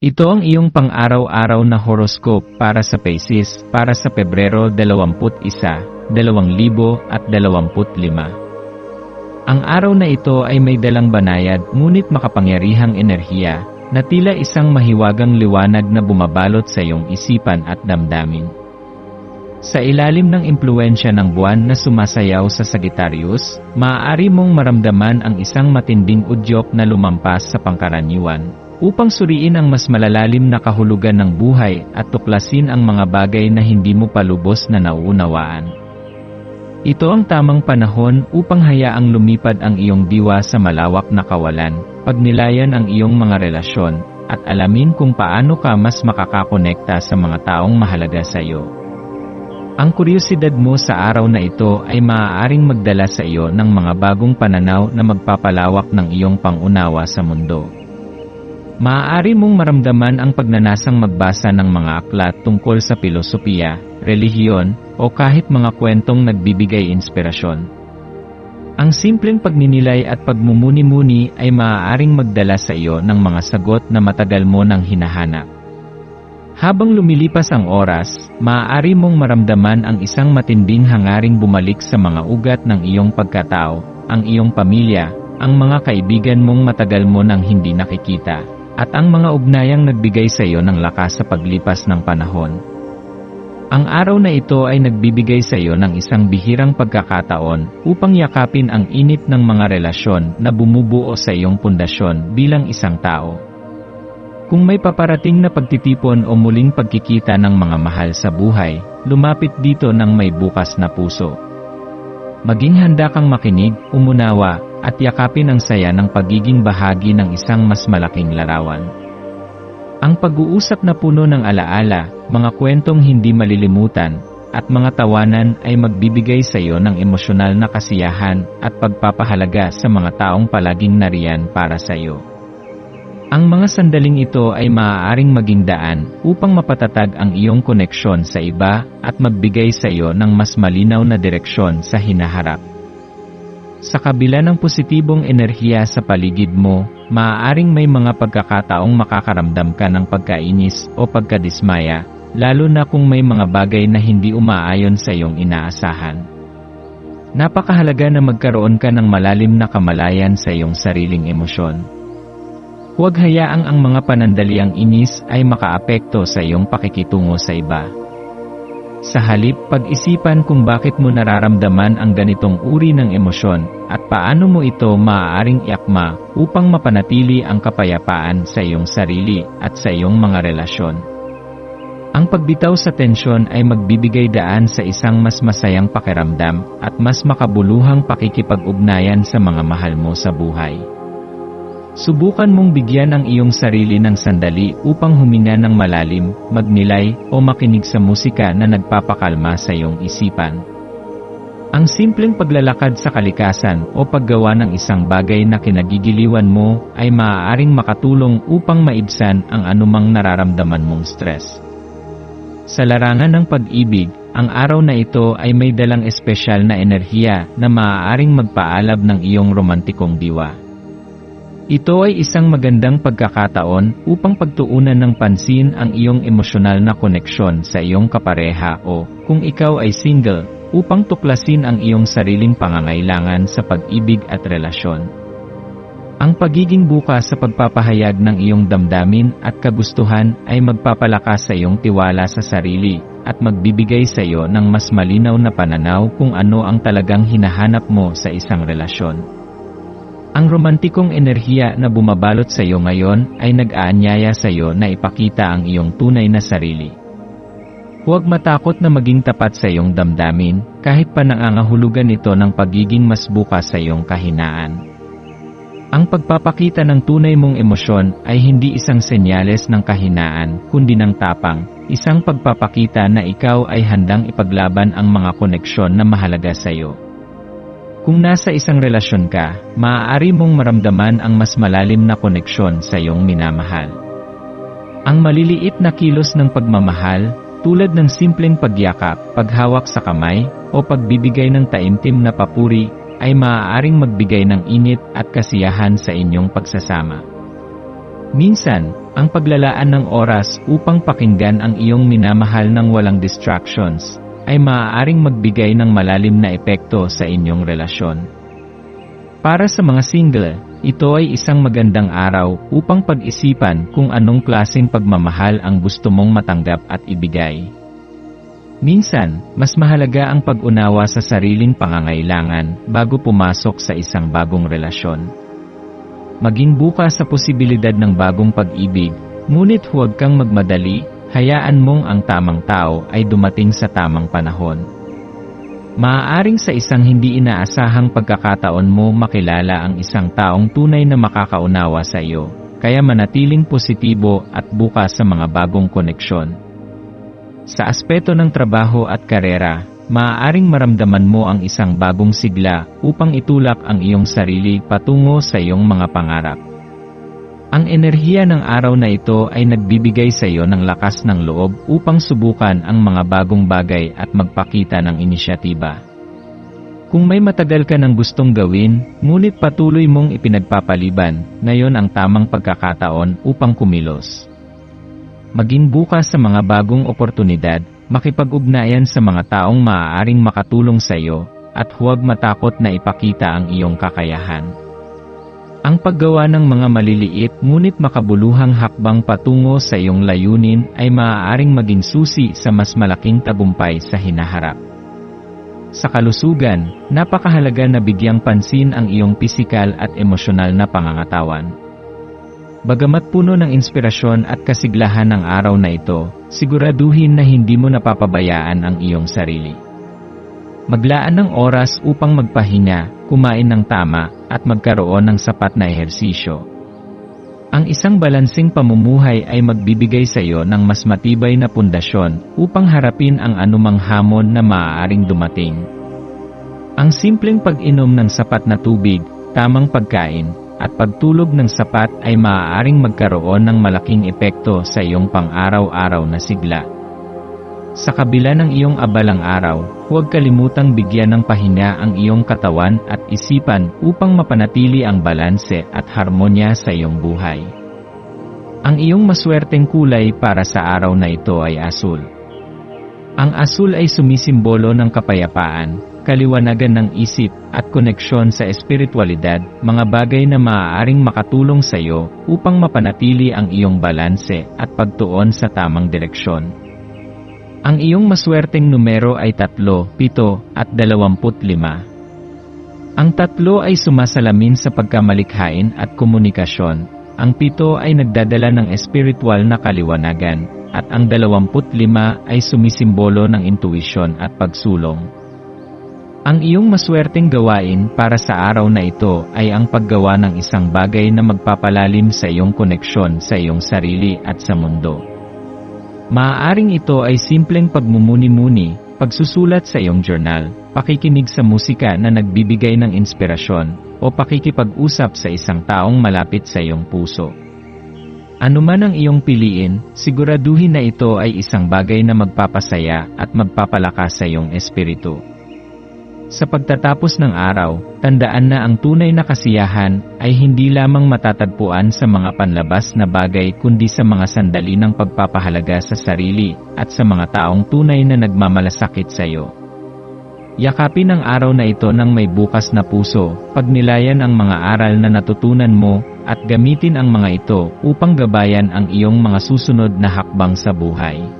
Ito ang iyong pang-araw-araw na horoscope para sa Pisces para sa Pebrero 21, 2025. Ang araw na ito ay may dalang banayad ngunit makapangyarihang enerhiya na tila isang mahiwagang liwanag na bumabalot sa iyong isipan at damdamin. Sa ilalim ng impluensya ng buwan na sumasayaw sa Sagittarius, maaari mong maramdaman ang isang matinding udyok na lumampas sa pangkaraniwan upang suriin ang mas malalalim na kahulugan ng buhay at tuklasin ang mga bagay na hindi mo pa lubos na nauunawaan. Ito ang tamang panahon upang hayaang lumipad ang iyong diwa sa malawak na kawalan, pagnilayan ang iyong mga relasyon, at alamin kung paano ka mas makakakonekta sa mga taong mahalaga sa iyo. Ang kuryosidad mo sa araw na ito ay maaaring magdala sa iyo ng mga bagong pananaw na magpapalawak ng iyong pangunawa sa mundo. Maaari mong maramdaman ang pagnanasang magbasa ng mga aklat tungkol sa filosofiya, relihiyon, o kahit mga kwentong nagbibigay inspirasyon. Ang simpleng pagninilay at pagmumuni-muni ay maaaring magdala sa iyo ng mga sagot na matagal mo nang hinahanap. Habang lumilipas ang oras, maaari mong maramdaman ang isang matinding hangaring bumalik sa mga ugat ng iyong pagkatao, ang iyong pamilya, ang mga kaibigan mong matagal mo nang hindi nakikita at ang mga ugnayang nagbigay sa iyo ng lakas sa paglipas ng panahon. Ang araw na ito ay nagbibigay sa iyo ng isang bihirang pagkakataon upang yakapin ang init ng mga relasyon na bumubuo sa iyong pundasyon bilang isang tao. Kung may paparating na pagtitipon o muling pagkikita ng mga mahal sa buhay, lumapit dito ng may bukas na puso. Maging handa kang makinig, umunawa, at yakapin ang saya ng pagiging bahagi ng isang mas malaking larawan. Ang pag-uusap na puno ng alaala, mga kwentong hindi malilimutan, at mga tawanan ay magbibigay sa iyo ng emosyonal na kasiyahan at pagpapahalaga sa mga taong palaging nariyan para sa iyo. Ang mga sandaling ito ay maaaring maging daan upang mapatatag ang iyong koneksyon sa iba at magbigay sa iyo ng mas malinaw na direksyon sa hinaharap. Sa kabila ng positibong enerhiya sa paligid mo, maaaring may mga pagkakataong makakaramdam ka ng pagkainis o pagkadismaya, lalo na kung may mga bagay na hindi umaayon sa iyong inaasahan. Napakahalaga na magkaroon ka ng malalim na kamalayan sa iyong sariling emosyon. Huwag hayaang ang mga panandaliang inis ay makaapekto sa iyong pakikitungo sa iba. Sa halip, pag-isipan kung bakit mo nararamdaman ang ganitong uri ng emosyon at paano mo ito maaaring iakma upang mapanatili ang kapayapaan sa iyong sarili at sa iyong mga relasyon. Ang pagbitaw sa tensyon ay magbibigay daan sa isang mas masayang pakiramdam at mas makabuluhang pakikipag-ugnayan sa mga mahal mo sa buhay. Subukan mong bigyan ang iyong sarili ng sandali upang huminga ng malalim, magnilay, o makinig sa musika na nagpapakalma sa iyong isipan. Ang simpleng paglalakad sa kalikasan o paggawa ng isang bagay na kinagigiliwan mo ay maaaring makatulong upang maibsan ang anumang nararamdaman mong stress. Sa larangan ng pag-ibig, ang araw na ito ay may dalang espesyal na enerhiya na maaaring magpaalab ng iyong romantikong diwa. Ito ay isang magandang pagkakataon upang pagtuunan ng pansin ang iyong emosyonal na koneksyon sa iyong kapareha o, kung ikaw ay single, upang tuklasin ang iyong sariling pangangailangan sa pag-ibig at relasyon. Ang pagiging bukas sa pagpapahayag ng iyong damdamin at kagustuhan ay magpapalakas sa iyong tiwala sa sarili at magbibigay sa iyo ng mas malinaw na pananaw kung ano ang talagang hinahanap mo sa isang relasyon. Ang romantikong enerhiya na bumabalot sa iyo ngayon ay nag-aanyaya sa iyo na ipakita ang iyong tunay na sarili. Huwag matakot na maging tapat sa iyong damdamin kahit pa nangangahulugan ito ng pagiging mas bukas sa iyong kahinaan. Ang pagpapakita ng tunay mong emosyon ay hindi isang senyales ng kahinaan, kundi ng tapang, isang pagpapakita na ikaw ay handang ipaglaban ang mga koneksyon na mahalaga sa iyo. Kung nasa isang relasyon ka, maaari mong maramdaman ang mas malalim na koneksyon sa iyong minamahal. Ang maliliit na kilos ng pagmamahal, tulad ng simpleng pagyakap, paghawak sa kamay, o pagbibigay ng taimtim na papuri, ay maaaring magbigay ng init at kasiyahan sa inyong pagsasama. Minsan, ang paglalaan ng oras upang pakinggan ang iyong minamahal ng walang distractions, ay maaaring magbigay ng malalim na epekto sa inyong relasyon. Para sa mga single, ito ay isang magandang araw upang pag-isipan kung anong klaseng pagmamahal ang gusto mong matanggap at ibigay. Minsan, mas mahalaga ang pag-unawa sa sariling pangangailangan bago pumasok sa isang bagong relasyon. Maging bukas sa posibilidad ng bagong pag-ibig, ngunit huwag kang magmadali, hayaan mong ang tamang tao ay dumating sa tamang panahon. Maaaring sa isang hindi inaasahang pagkakataon mo makilala ang isang taong tunay na makakaunawa sa iyo, kaya manatiling positibo at bukas sa mga bagong koneksyon. Sa aspeto ng trabaho at karera, maaaring maramdaman mo ang isang bagong sigla upang itulak ang iyong sarili patungo sa iyong mga pangarap. Ang enerhiya ng araw na ito ay nagbibigay sa iyo ng lakas ng loob upang subukan ang mga bagong bagay at magpakita ng inisyatiba. Kung may matagal ka ng gustong gawin, ngunit patuloy mong ipinagpapaliban, na yon ang tamang pagkakataon upang kumilos. Maging bukas sa mga bagong oportunidad, makipag-ugnayan sa mga taong maaaring makatulong sa iyo, at huwag matakot na ipakita ang iyong kakayahan. Ang paggawa ng mga maliliit ngunit makabuluhang hakbang patungo sa iyong layunin ay maaaring maging susi sa mas malaking tagumpay sa hinaharap. Sa kalusugan, napakahalaga na bigyang pansin ang iyong pisikal at emosyonal na pangangatawan. Bagamat puno ng inspirasyon at kasiglahan ng araw na ito, siguraduhin na hindi mo napapabayaan ang iyong sarili. Maglaan ng oras upang magpahinga, kumain ng tama, at magkaroon ng sapat na ehersisyo. Ang isang balansing pamumuhay ay magbibigay sa iyo ng mas matibay na pundasyon upang harapin ang anumang hamon na maaaring dumating. Ang simpleng pag-inom ng sapat na tubig, tamang pagkain, at pagtulog ng sapat ay maaaring magkaroon ng malaking epekto sa iyong pang-araw-araw na sigla. Sa kabila ng iyong abalang araw, huwag kalimutang bigyan ng pahinga ang iyong katawan at isipan upang mapanatili ang balanse at harmonya sa iyong buhay. Ang iyong maswerteng kulay para sa araw na ito ay asul. Ang asul ay sumisimbolo ng kapayapaan, kaliwanagan ng isip, at koneksyon sa espiritualidad, mga bagay na maaaring makatulong sa iyo upang mapanatili ang iyong balanse at pagtuon sa tamang direksyon. Ang iyong maswerteng numero ay 3, 7, at 25. Ang tatlo ay sumasalamin sa pagkamalikhain at komunikasyon. Ang pito ay nagdadala ng espiritual na kaliwanagan, at ang 25 ay sumisimbolo ng intuisyon at pagsulong. Ang iyong maswerteng gawain para sa araw na ito ay ang paggawa ng isang bagay na magpapalalim sa iyong koneksyon sa iyong sarili at sa mundo. Maaaring ito ay simpleng pagmumuni-muni, pagsusulat sa iyong journal, pakikinig sa musika na nagbibigay ng inspirasyon, o pakikipag-usap sa isang taong malapit sa iyong puso. Ano man ang iyong piliin, siguraduhin na ito ay isang bagay na magpapasaya at magpapalakas sa iyong espiritu. Sa pagtatapos ng araw, tandaan na ang tunay na kasiyahan ay hindi lamang matatagpuan sa mga panlabas na bagay kundi sa mga sandali ng pagpapahalaga sa sarili at sa mga taong tunay na nagmamalasakit sa iyo. Yakapin ang araw na ito ng may bukas na puso, pagnilayan ang mga aral na natutunan mo, at gamitin ang mga ito upang gabayan ang iyong mga susunod na hakbang sa buhay.